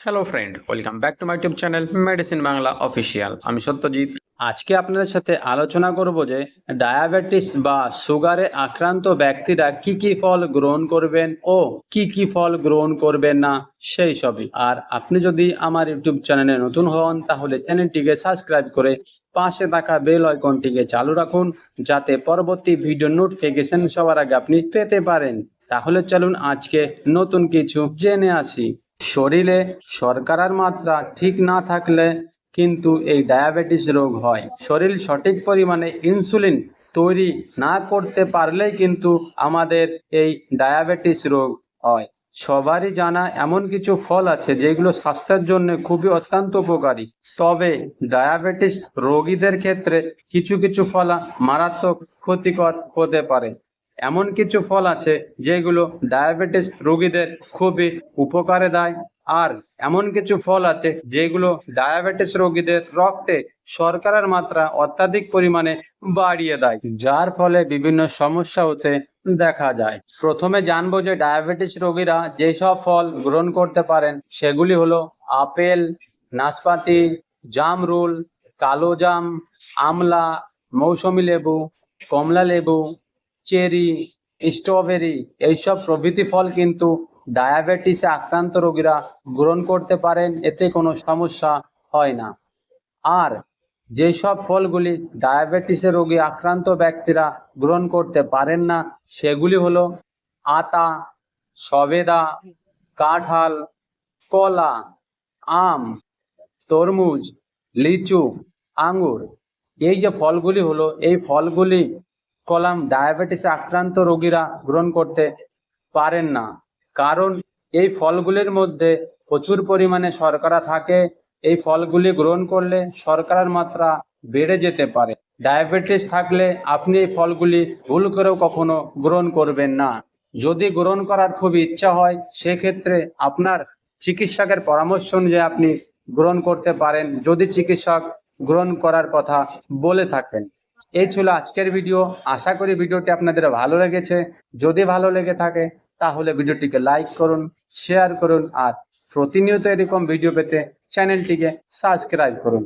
Hello friend welcome back to my YouTube channel medicine Bangla official আমি সত্যজিৎ আজকে আপনাদের সাথে আলোচনা করব যে ডায়াবেটিস বা সুগারে আক্রান্ত ব্যক্তিরা কি কি ফল গ্রহণ করবেন ও কি কি ফল গ্রহণ করবেন না, সেই সবই। আর আপনি যদি আমার ইউটিউব চ্যানেলে নতুন হন, তাহলে চ্যানেলটিকে সাবস্ক্রাইব করে পাশে থাকা বেল আইকনটিকে চালু রাখুন, যাতে পরবর্তী ভিডিও নোটিফিকেশন সবার আগে আপনি পেতে পারেন। তাহলে চলুন আজকে নতুন কিছু জেনে আসি। শরীরে শর্করার মাত্রা ঠিক না থাকলে কিন্তু এই ডায়াবেটিস রোগ হয়। শরীর সঠিক পরিমাণে ইনসুলিন তৈরি না করতে পারলেই কিন্তু আমাদের এই ডায়াবেটিস রোগ হয়। সবারই জানা এমন কিছু ফল আছে যেগুলো স্বাস্থ্যের জন্য খুবই অত্যন্ত উপকারী। তবে ডায়াবেটিস রোগীদের ক্ষেত্রে কিছু কিছু ফল মারাত্মক ক্ষতিকর হতে পারে। এমন কিছু ফল আছে যেগুলো ডায়াবেটিস রোগীদের খুবই উপকারে দেয়। আর এমন কিছু ফল আছে যেগুলো ডায়াবেটিস রোগীদের রক্তে শর্করার মাত্রা অত্যাধিক পরিমাণে বাড়িয়ে দেয়, যার ফলে বিভিন্ন সমস্যা হতে দেখা যায়। প্রথমে জানব যে ডায়াবেটিস রোগীরা যেসব ফল গ্রহণ করতে পারেন, সেগুলি হলো আপেল, নাশপাতি, জামরুল, কালো জাম, আমলা, মৌসুমী লেবু, কমলা লেবু চেরি স্ট্রবেরি এইসব প্রভৃতি ফল কিন্তু ডায়াবেটিসে আক্রান্ত রোগীরা গ্রহণ করতে পারেন, এতে কোনো সমস্যা হয় না। আর যেসব ফলগুলি ডায়াবেটিসের রোগী আক্রান্ত ব্যক্তিরা গ্রহণ করতে পারেন না, সেগুলি হলো আতা, সবেদা, কাঁঠাল, কলা, আম, তরমুজ, লিচু, আঙ্গুর। এই যে ফলগুলি হলো, এই ফলগুলি কলাম ডায়াবেটিসে আক্রান্ত রোগীরা গ্রহণ করতে পারেন না। কারণ এই ফলগুলির মধ্যে প্রচুর পরিমাণে শর্করা থাকে। এই ফলগুলি গ্রহণ করলে শর্করার মাত্রা বেড়ে যেতে পারে। ডায়াবেটিস থাকলে আপনি এই ফলগুলি ভুল করেও কখনো গ্রহণ করবেন না। যদি গ্রহণ করার খুব ইচ্ছা হয়, সেক্ষেত্রে আপনার চিকিৎসকের পরামর্শ অনুযায়ী আপনি গ্রহণ করতে পারেন। যদি চিকিৎসক গ্রহণ করার কথা বলে থাকেন। এই ছিল আজকের ভিডিও। আশা করি ভিডিওটি আপনাদের ভালো লেগেছে। যদি ভালো লেগে থাকে, তাহলে ভিডিওটিকে লাইক করুন শেয়ার করুন, আর প্রতিনিয়ত এরকম ভিডিও পেতে চ্যানেলটিকে সাবস্ক্রাইব করুন।